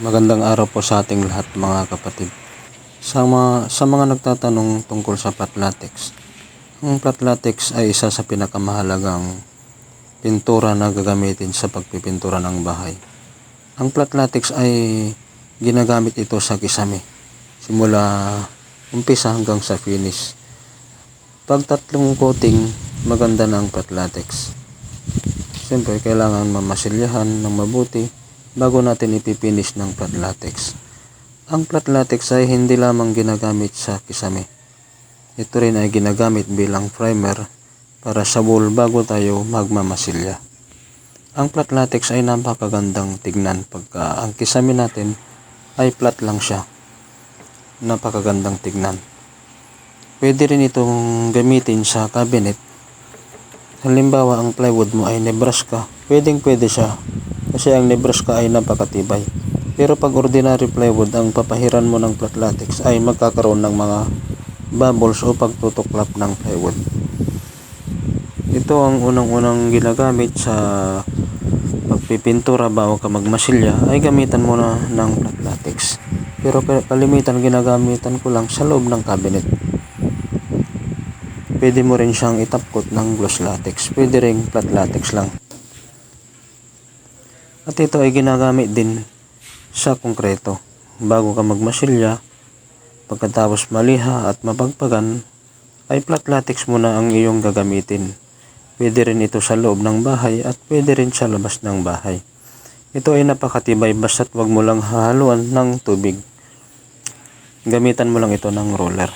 Magandang araw po sa ating lahat mga kapatid. Sa mga, sa mga nagtatanong tungkol sa flat latex, ang flat latex ay isa sa pinakamahalagang pintura na gagamitin sa pagpipintura ng bahay. Ang flat latex ay ginagamit ito sa kisame, simula umpisa hanggang sa finish. Pag tatlong coating, maganda na ang flat. Siyempre, kailangan mamasilyahan ng mabuti bago natin ipipinish ng flat latex. Ang flat latex ay hindi lamang ginagamit sa kisame. Ito rin ay ginagamit bilang primer para sa wool bago tayo magmamasilya. Ang flat latex ay napakagandang tignan pagka ang kisame natin ay flat lang siya. Napakagandang tignan. Pwede rin itong gamitin sa cabinet Halimbawa, ang plywood mo ay Nebraska, pwedeng pwede siya. Kasi ang Nebraska ay napakatibay. Pero pag ordinary plywood, ang papahiran mo ng flat latex ay magkakaroon ng mga bubbles o pagtutuklap ng plywood. Ito ang unang-unang ginagamit sa pagpipintura bago ka magmasilya ay gamitan mo na ng flat latex. Pero kalimitan ginagamitan ko lang sa loob ng cabinet. Pwede mo rin siyang itapkot ng gloss latex. Pwede rin flat latex lang. At ito ay ginagamit din sa konkreto. Bago ka magmasilya, pagkatapos maliha at mapagpagan, ay flat latex muna ang iyong gagamitin. Pwede rin ito sa loob ng bahay at pwede rin sa labas ng bahay. Ito ay napakatibay basta't wag mo lang hahaluan ng tubig. Gamitan mo lang ito ng roller.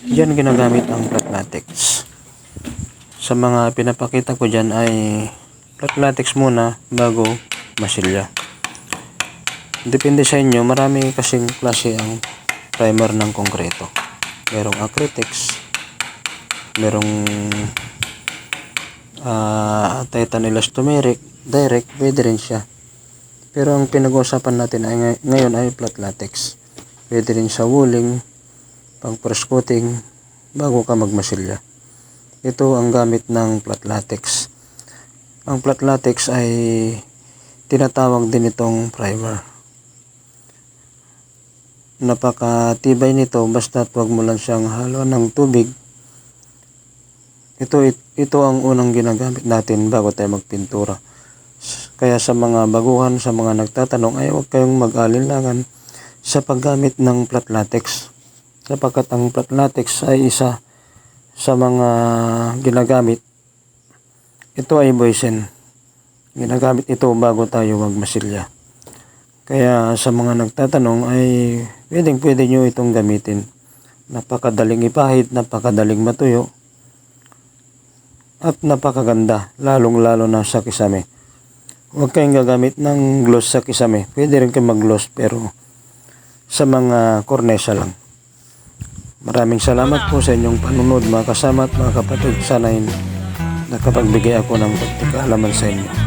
Diyan ginagamit ang flat latex. Sa mga pinapakita ko dyan ay flat latex muna bago masilya. Depende sa inyo, marami kasing klase ang primer ng konkreto. Merong acrytex, merong uh, titan elastomeric, direct, pwede rin siya. Pero ang pinag-uusapan natin ay ngay- ngayon ay flat latex. Pwede rin sa wooling, pang press coating bago ka magmasilya. Ito ang gamit ng flat latex. Ang flat latex ay tinatawag din itong primer. Napakatibay nito basta wag mo lang siyang haluan ng tubig. Ito, ito ang unang ginagamit natin bago tayo magpintura. Kaya sa mga baguhan, sa mga nagtatanong ay huwag kayong mag-alinlangan sa paggamit ng flat latex sapagkat ang flat latex ay isa sa mga ginagamit. Ito ay boysen. Ginagamit ito bago tayo magmasilya. Kaya sa mga nagtatanong ay pwedeng pwede nyo itong gamitin. Napakadaling ipahid, napakadaling matuyo, at napakaganda, lalong lalo na sa kisame. Huwag kayong gagamit ng gloss sa kisame. Pwede rin kayo mag-gloss pero sa mga kornesa lang. Maraming salamat po sa inyong panunod mga kasama at mga kapatid. Sana nakakapagbigay ako ng pagkakaalaman sa inyo.